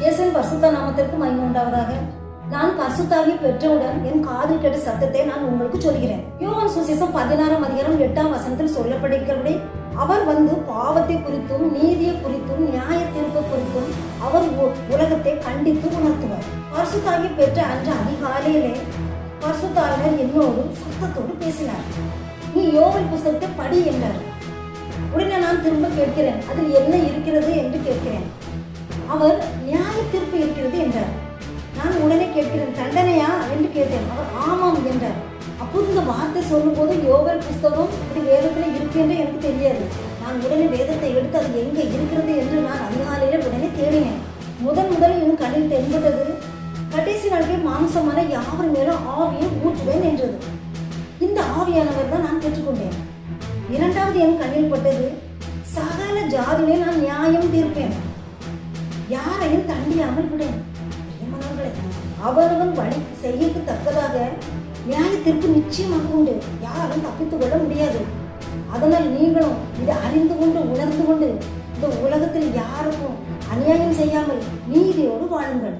இயேசுவின் பரிசுத்த நாமத்திற்கு மகிமை உண்டாவதாக. நான் பரிசுத்தாகி பெற்றவுடன் என் காதில் கேட்ட சத்தத்தை நான் உங்களுக்கு சொல்கிறேன். யோகன் சுசேஷம் பதினாறாம் அதிகாரம் எட்டாம் வசனத்தில் சொல்லப்படுகிறபடி அவர் வந்து பாவத்தை குறித்தும் நீதியை குறித்தும் நியாய தீர்ப்பு குறித்தும் அவர் உ- உலகத்தை கண்டித்து உணர்த்துவார். பரிசுத்தாகி பெற்ற அன்று அதிகாலையிலே பரிசுத்தாளர் என்னோடு சத்தத்தோடு பேசினார். நீ யோகன் புஸ்தகத்தை படி என்றார் உடனே நான் திரும்ப கேட்கிறேன். அதில் என்ன இருக்கிறது என்று கேட்கிறேன். அவர் நியாய தீர்ப்பு இருக்கிறது என்றார். நான் உடனே கேட்கிறேன் தண்டனையா என்று கேட்டேன். அவர் ஆமாம் என்றார். அப்போது இந்த வார்த்தை சொல்லும்போது யோகர் புஸ்தகம் இப்படி வேதத்தில் இருக்கு என்று எனக்கு தெரியாது. நான் உடனே வேதத்தை எடுத்து அது எங்கே இருக்கிறது என்று நான் அதிகாலையில் உடனே தேடினேன். முதன் முதல் என் கண்ணில் தென்பட்டது. கடைசி நாட்கள் மாம்சமான யாவர் மேலும் ஆவியை ஊற்றுவேன் என்றது. இந்த ஆவியானவர் தான் நான் பெற்றுக்கொண்டேன். இரண்டாவது என் கண்ணில் பட்டது. சகல ஜாதியிலே நான் நியாயம் தீர்ப்பேன். யாரையும் தண்டியாமல் விடும் பிரியமானவர்களே, அவரவன் வழி செய்யக்கு தக்கதாக நியாய தீர்ப்பு நிச்சயமாக உண்டு. யாரும் தப்பித்துக் கொள்ள முடியாது. அதனால் நீங்களும் இதை அறிந்து கொண்டு உணர்ந்து கொண்டு இந்த உலகத்தில் யாருக்கும் அநியாயம் செய்யாமல் நீதியோடு வாழுங்கள்.